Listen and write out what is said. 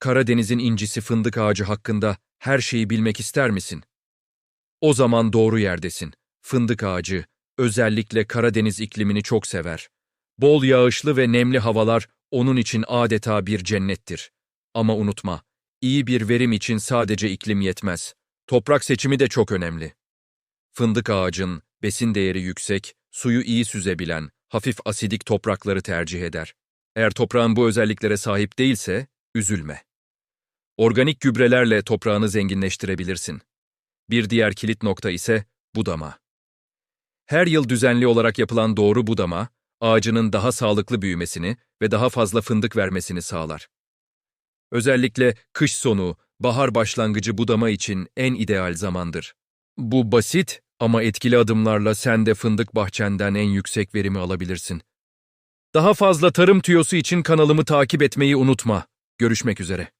Karadeniz'in incisi fındık ağacı hakkında her şeyi bilmek ister misin? O zaman doğru yerdesin. Fındık ağacı, özellikle Karadeniz iklimini çok sever. Bol yağışlı ve nemli havalar onun için adeta bir cennettir. Ama unutma, iyi bir verim için sadece iklim yetmez. Toprak seçimi de çok önemli. Fındık ağacın besin değeri yüksek, suyu iyi süzebilen, hafif asidik toprakları tercih eder. Eğer toprağın bu özelliklere sahip değilse, üzülme. Organik gübrelerle toprağını zenginleştirebilirsin. Bir diğer kilit nokta ise budama. Her yıl düzenli olarak yapılan doğru budama, ağacının daha sağlıklı büyümesini ve daha fazla fındık vermesini sağlar. Özellikle kış sonu, bahar başlangıcı budama için en ideal zamandır. Bu basit ama etkili adımlarla sen de fındık bahçenden en yüksek verimi alabilirsin. Daha fazla tarım tüyosu için kanalımı takip etmeyi unutma. Görüşmek üzere.